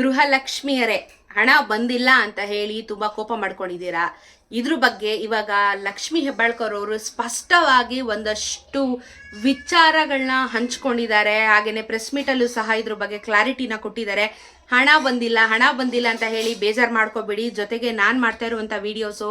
ಗೃಹಲಕ್ಷ್ಮಿಯರೇ, ಹಣ ಬಂದಿಲ್ಲ ಅಂತ ಹೇಳಿ ತುಂಬಾ ಕೋಪ ಮಾಡ್ಕೊಂಡಿದ್ದೀರಾ? ಇದ್ರ ಬಗ್ಗೆ ಇವಾಗ ಲಕ್ಷ್ಮಿ ಹೆಬ್ಬಾಳ್ಕರ್ ಅವರು ಸ್ಪಷ್ಟವಾಗಿ ಒಂದಷ್ಟು ವಿಚಾರಗಳನ್ನ ಹಂಚ್ಕೊಂಡಿದ್ದಾರೆ. ಹಾಗೆಯೇ ಪ್ರೆಸ್ ಮೀಟಲ್ಲೂ ಸಹ ಇದ್ರ ಬಗ್ಗೆ ಕ್ಲಾರಿಟಿನ ಕೊಟ್ಟಿದ್ದಾರೆ. ಹಣ ಬಂದಿಲ್ಲ ಹಣ ಬಂದಿಲ್ಲ ಅಂತ ಹೇಳಿ ಬೇಜಾರು ಮಾಡ್ಕೋಬೇಡಿ. ಜೊತೆಗೆ ನಾನು ಮಾಡ್ತಾ ಇರುವಂಥ ವಿಡಿಯೋಸು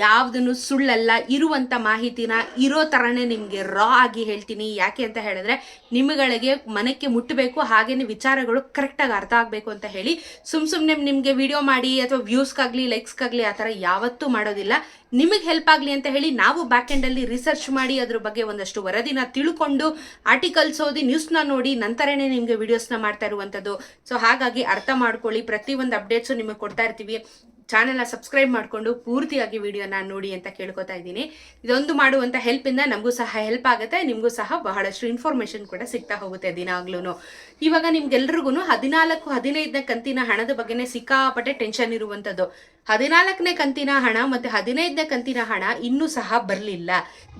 ಯಾವುದನ್ನು ಸುಳ್ಳಲ್ಲ ಇರುವಂಥ ಮಾಹಿತಿನ ಇರೋ ಥರನೇ ನಿಮಗೆ ರಾ ಆಗಿ ಹೇಳ್ತೀನಿ. ಯಾಕೆ ಅಂತ ಹೇಳಿದ್ರೆ ನಿಮ್ಮಗಳಿಗೆ ಮನಕ್ಕೆ ಮುಟ್ಟಬೇಕು, ಹಾಗೇನೆ ವಿಚಾರಗಳು ಕರೆಕ್ಟಾಗಿ ಅರ್ಥ ಆಗಬೇಕು ಅಂತ ಹೇಳಿ. ಸುಮ್ ಸುಮ್ಮನೆ ನಿಮಗೆ ವಿಡಿಯೋ ಮಾಡಿ ಅಥವಾ ವ್ಯೂಸ್ಗಾಗಲಿ ಲೈಕ್ಸ್ಗಾಗಲಿ ಆ ಥರ ಯಾವತ್ತೂ ಮಾಡೋದಿಲ್ಲ. ನಿಮಗೆ ಹೆಲ್ಪ್ ಆಗಲಿ ಅಂತ ಹೇಳಿ ನಾವು ಬ್ಯಾಕ್ ಎಂಡಲ್ಲಿ ರಿಸರ್ಚ್ ಮಾಡಿ ಅದ್ರ ಬಗ್ಗೆ ಒಂದಷ್ಟು ವರದಿನ ತಿಳ್ಕೊಂಡು ಆರ್ಟಿಕಲ್ಸ್ ಓದಿ ನ್ಯೂಸ್ನ ನೋಡಿ ನಂತರನೇ ನಿಮಗೆ ವಿಡಿಯೋಸ್ನ ಮಾಡ್ತಾ ಇರುವಂಥದ್ದು ಸೊ ಹಾಗಾಗಿ ಅರ್ಥ ಮಾಡ್ಕೊಳ್ಳಿ. ಪ್ರತಿಯೊಂದು ಅಪ್ಡೇಟ್ಸು ನಿಮಗೆ ಕೊಡ್ತಾ ಇರ್ತೀವಿ. ಚಾನೆಲ್ನ ಸಬ್ಸ್ಕ್ರೈಬ್ ಮಾಡಿಕೊಂಡು ಪೂರ್ತಿಯಾಗಿ ವಿಡಿಯೋನ ನೋಡಿ ಅಂತ ಕೇಳ್ಕೊತಾ ಇದ್ದೀನಿ. ಇದೊಂದು ಮಾಡುವಂಥ ಹೆಲ್ಪಿಂದ ನಮಗೂ ಸಹ ಹೆಲ್ಪ್ ಆಗುತ್ತೆ, ನಿಮಗೂ ಸಹ ಬಹಳಷ್ಟು ಇನ್ಫಾರ್ಮೇಷನ್ ಕೂಡ ಸಿಗ್ತಾ ಹೋಗುತ್ತೆ ದಿನಾಗ್ಲೂ ಇವಾಗ ನಿಮ್ಗೆಲ್ರಿಗೂ ಹದಿನಾಲ್ಕು, ಹದಿನೈದನೇ ಕಂತಿನ ಹಣದ ಬಗ್ಗೆನೇ ಸಿಕ್ಕಾಪಟ್ಟೆ ಟೆನ್ಷನ್ ಇರುವಂಥದ್ದು ಹದಿನಾಲ್ಕನೇ ಕಂತಿನ ಹಣ ಮತ್ತೆ ಹದಿನೈದನೇ ಕಂತಿನ ಹಣ ಇನ್ನೂ ಸಹ ಬರಲಿಲ್ಲ.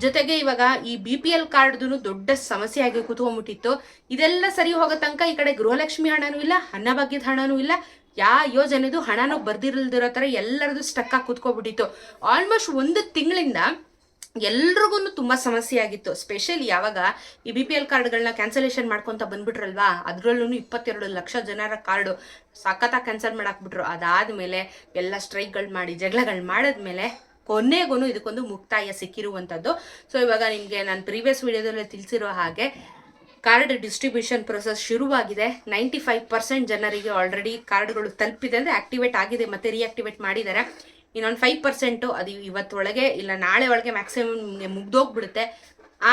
ಜೊತೆಗೆ ಇವಾಗ ಈ ಬಿ ಪಿ ಎಲ್ ಕಾರ್ಡ್ದು ದೊಡ್ಡ ಸಮಸ್ಯೆಯಾಗಿ ಕುತ್ಕೊಂಡ್ಬಿಟ್ಟಿತ್ತು. ಇದೆಲ್ಲ ಸರಿ ಹೋಗೋ ತನಕ ಈ ಕಡೆ ಗೃಹಲಕ್ಷ್ಮಿ ಹಣನೂ ಇಲ್ಲ, ಅನ್ನಭಾಗ್ಯದ ಹಣನೂ ಇಲ್ಲ. ಯಾ ಯೋಜನೆದು ಹಣನೂ ಬರ್ದಿರಲ್ದಿರೋ ಥರ ಎಲ್ಲರದು ಸ್ಟಕ್ ಆಗಿ ಕೂತ್ಕೊಬಿಟ್ಟಿತ್ತು. ಆಲ್ಮೋಸ್ಟ್ ಒಂದು ತಿಂಗಳಿಂದ ಎಲ್ರಿಗೂ ತುಂಬ ಸಮಸ್ಯೆ ಆಗಿತ್ತು. ಸ್ಪೆಷಲಿ ಯಾವಾಗ ಈ ಬಿ ಪಿ ಎಲ್ ಕಾರ್ಡ್ಗಳನ್ನ ಕ್ಯಾನ್ಸಲೇಷನ್ ಮಾಡ್ಕೊತ ಬಂದ್ಬಿಟ್ರಲ್ವಾ? ಅದರಲ್ಲೂ ಇಪ್ಪತ್ತೆರಡು ಲಕ್ಷ ಜನರ ಕಾರ್ಡು ಸಖತ್ತಾಗಿ ಕ್ಯಾನ್ಸಲ್ ಮಾಡಾಕ್ಬಿಟ್ರು. ಅದಾದಮೇಲೆ ಎಲ್ಲ ಸ್ಟ್ರೈಕ್ಗಳು ಮಾಡಿ, ಜಗಳಗಳು ಮಾಡಿದ್ಮೇಲೆ ಕೊನೆಗೂ ಇದಕ್ಕೊಂದು ಮುಕ್ತಾಯ ಸಿಕ್ಕಿರುವಂಥದ್ದು ಸೊ ಇವಾಗ ನಿಮಗೆ ನಾನು ಪ್ರೀವಿಯಸ್ ವಿಡಿಯೋದಲ್ಲಿ ತಿಳಿಸಿರೋ ಹಾಗೆ ಕಾರ್ಡ್ ಡಿಸ್ಟ್ರಿಬ್ಯೂಷನ್ ಪ್ರೊಸೆಸ್ ಶುರುವಾಗಿದೆ. ನೈಂಟಿ ಫೈವ್ ಪರ್ಸೆಂಟ್ ಜನರಿಗೆ ಆಲ್ರೆಡಿ ಕಾರ್ಡ್ಗಳು ತಲುಪಿದೆ. ಅಂದರೆ ಆಕ್ಟಿವೇಟ್ ಆಗಿದೆ ಮತ್ತೆ ರಿಯಾಕ್ಟಿವೇಟ್ ಮಾಡಿದ್ದಾರೆ. ಇನ್ನೊಂದು ಫೈವ್ ಪರ್ಸೆಂಟು ಅದು ಇವತ್ತೊಳಗೆ ಇಲ್ಲ, ನಾಳೆ ಒಳಗೆ ಮ್ಯಾಕ್ಸಿಮಮ್ ನಿಮಗೆ ಮುಗ್ದೋಗ್ಬಿಡುತ್ತೆ.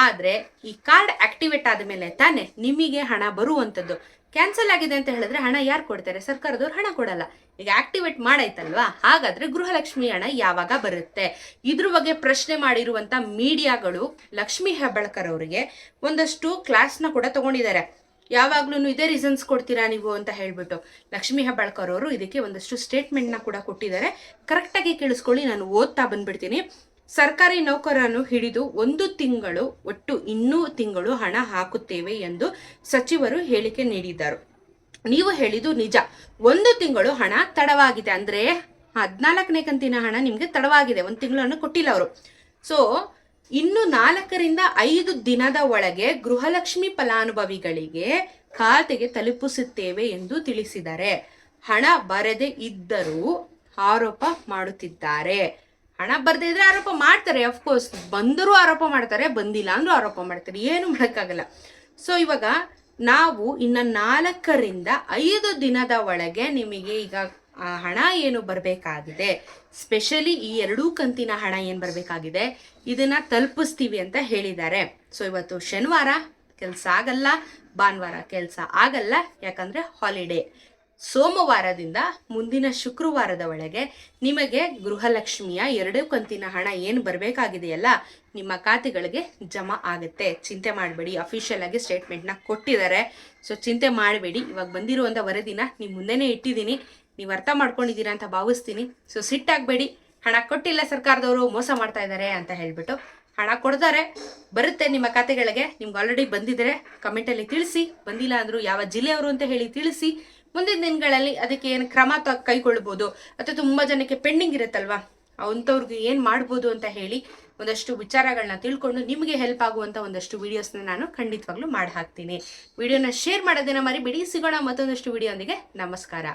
ಆದರೆ ಈ ಕಾರ್ಡ್ ಆಕ್ಟಿವೇಟ್ ಆದಮೇಲೆ ತಾನೇ ನಿಮಗೆ ಹಣ ಬರುವಂಥದ್ದು ಕ್ಯಾನ್ಸಲ್ ಆಗಿದೆ ಅಂತ ಹೇಳಿದ್ರೆ ಹಣ ಯಾರು ಕೊಡ್ತಾರೆ? ಸರ್ಕಾರದವ್ರು ಹಣ ಕೊಡಲ್ಲ. ಈಗ ಆಕ್ಟಿವೇಟ್ ಮಾಡಾಯ್ತಲ್ವಾ? ಹಾಗಾದ್ರೆ ಗೃಹಲಕ್ಷ್ಮಿ ಹಣ ಯಾವಾಗ ಬರುತ್ತೆ? ಇದ್ರ ಬಗ್ಗೆ ಪ್ರಶ್ನೆ ಮಾಡಿರುವಂತ ಮೀಡಿಯಾಗಳು ಲಕ್ಷ್ಮಿ ಹೆಬ್ಬಾಳ್ಕರ್ ಅವರಿಗೆ ಒಂದಷ್ಟು ಕ್ಲಾಸ್ನ ಕೂಡ ತಗೊಂಡಿದ್ದಾರೆ. ಯಾವಾಗ್ಲೂ ಇದೇ ರೀಸನ್ಸ್ ಕೊಡ್ತೀರಾ ನೀವು ಅಂತ ಹೇಳ್ಬಿಟ್ಟು ಲಕ್ಷ್ಮಿ ಹೆಬ್ಬಾಳ್ಕರ್ ಅವರು ಇದಕ್ಕೆ ಒಂದಷ್ಟು ಸ್ಟೇಟ್ಮೆಂಟ್ನ ಕೂಡ ಕೊಟ್ಟಿದ್ದಾರೆ. ಕರೆಕ್ಟಾಗಿ ಕೇಳಿಸ್ಕೊಳ್ಳಿ, ನಾನು ಓದ್ತಾ ಬಂದ್ಬಿಡ್ತೀನಿ. ಸರ್ಕಾರಿ ನೌಕರನ್ನು ಹಿಡಿದು ಒಂದು ತಿಂಗಳು ಒಟ್ಟು ಇನ್ನೂ ತಿಂಗಳು ಹಣ ಹಾಕುತ್ತೇವೆ ಎಂದು ಸಚಿವರು ಹೇಳಿಕೆ ನೀಡಿದ್ದರು. ನೀವು ಹೇಳಿದ್ದು ನಿಜ. ಒಂದು ತಿಂಗಳು ಹಣ ತಡವಾಗಿದೆ ಅಂದ್ರೆ ಹದಿನಾಲ್ಕನೇ ಕಂತಿನ ಹಣ ನಿಮಗೆ ತಡವಾಗಿದೆ. ಒಂದು ತಿಂಗಳನ್ನು ಕೊಟ್ಟಿಲ್ಲ ಅವರು. ಸೊ ಇನ್ನು ನಾಲ್ಕರಿಂದ ಐದು ದಿನದ ಒಳಗೆ ಗೃಹಲಕ್ಷ್ಮಿ ಫಲಾನುಭವಿಗಳಿಗೆ ಖಾತೆಗೆ ತಲುಪಿಸುತ್ತೇವೆ ಎಂದು ತಿಳಿಸಿದ್ದಾರೆ ಹಣ ಬರದೇ ಇದ್ದರೂ ಆರೋಪ ಮಾಡುತ್ತಿದ್ದಾರೆ. ಹಣ ಬರ್ದೇ ಇದ್ರೆ ಆರೋಪ ಮಾಡ್ತಾರೆ ಅಫ್ಕೋರ್ಸ್ ಬಂದರೂ ಆರೋಪ ಮಾಡ್ತಾರೆ, ಬಂದಿಲ್ಲ ಅಂದ್ರೂ ಆರೋಪ ಮಾಡ್ತಾರೆ. ಏನು ಮಾಡೋಕ್ಕಾಗಲ್ಲ. ಸೊ ಇವಾಗ ನಾವು ಇನ್ನು ನಾಲ್ಕರಿಂದ ಐದು ದಿನದ ಒಳಗೆ ನಿಮಗೆ ಈಗ ಹಣ ಏನು ಬರಬೇಕಾಗಿದೆ? ಸ್ಪೆಷಲಿ ಈ ಎರಡೂ ಕಂತಿನ ಹಣ ಏನು ಬರಬೇಕಾಗಿದೆ? ಇದನ್ನ ತಲುಪಿಸ್ತೀವಿ ಅಂತ ಹೇಳಿದ್ದಾರೆ. ಸೊ ಇವತ್ತು ಶನಿವಾರ, ಕೆಲಸ ಆಗಲ್ಲ. ಭಾನುವಾರ ಕೆಲಸ ಆಗಲ್ಲ. ಯಾಕಂದ್ರೆ ಹಾಲಿಡೇ ಸೋಮವಾರದಿಂದ ಮುಂದಿನ ಶುಕ್ರವಾರದ ಒಳಗೆ ನಿಮಗೆ ಗೃಹಲಕ್ಷ್ಮಿಯ ಎರಡೂ ಕಂತಿನ ಹಣ ಏನು ಬರಬೇಕಾಗಿದೆಯಲ್ಲ, ನಿಮ್ಮ ಖಾತೆಗಳಿಗೆ ಜಮಾ ಆಗುತ್ತೆ. ಚಿಂತೆ ಮಾಡಬೇಡಿ. ಅಫಿಷಿಯಲ್ ಆಗಿ ಸ್ಟೇಟ್ಮೆಂಟ್ನ ಕೊಟ್ಟಿದ್ದಾರೆ. ಸೊ ಚಿಂತೆ ಮಾಡಬೇಡಿ. ಇವಾಗ ಬಂದಿರುವಂಥ ವರದಿನ ನಿಮ್ಮ ಮುಂದೆನೇ ಇಟ್ಟಿದ್ದೀನಿ. ನೀವು ಅರ್ಥ ಮಾಡ್ಕೊಂಡಿದ್ದೀರಾ ಅಂತ ಭಾವಿಸ್ತೀನಿ. ಸೊ ಸಿಟ್ಟಾಗಬೇಡಿ ಹಣ ಕೊಟ್ಟಿಲ್ಲ ಸರ್ಕಾರದವರು, ಮೋಸ ಮಾಡ್ತಾ ಇದ್ದಾರೆ ಅಂತ ಹೇಳ್ಬಿಟ್ಟು ಹಣ ಕೊಡ್ತಾರೆ. ಬರುತ್ತೆ ನಿಮ್ಮ ಖಾತೆಗಳಿಗೆ. ನಿಮ್ಗೆ ಆಲ್ರೆಡಿ ಬಂದಿದ್ರೆ ಕಮೆಂಟಲ್ಲಿ ತಿಳಿಸಿ. ಬಂದಿಲ್ಲ ಅಂದರೂ ಯಾವ ಜಿಲ್ಲೆಯವರು ಅಂತ ಹೇಳಿ ತಿಳಿಸಿ. ಮುಂದಿನ ದಿನಗಳಲ್ಲಿ ಅದಕ್ಕೆ ಏನು ಕ್ರಮ ತ, ಕೈಗೊಳ್ಬೋದು. ಅಥವಾ ತುಂಬ ಜನಕ್ಕೆ ಪೆಂಡಿಂಗ್ ಇರುತ್ತಲ್ವಾ? ಅಂಥವ್ರಿಗೆ ಏನು ಮಾಡ್ಬೋದು ಅಂತ ಹೇಳಿ ಒಂದಷ್ಟು ವಿಚಾರಗಳನ್ನ ತಿಳ್ಕೊಂಡು ನಿಮಗೆ ಹೆಲ್ಪ್ ಆಗುವಂಥ ಒಂದಷ್ಟು ವಿಡಿಯೋಸ್ನ ನಾನು ಖಂಡಿತವಾಗ್ಲೂ ಮಾಡಿ ಹಾಕ್ತೀನಿ ವಿಡಿಯೋನ ಶೇರ್ ಮಾಡೋದನ್ನ ಮರಿಬಿಡಿ. ಸಿಗೋಣ ಮತ್ತೊಂದಷ್ಟು ವಿಡಿಯೋಂದಿಗೆ ನಮಸ್ಕಾರ.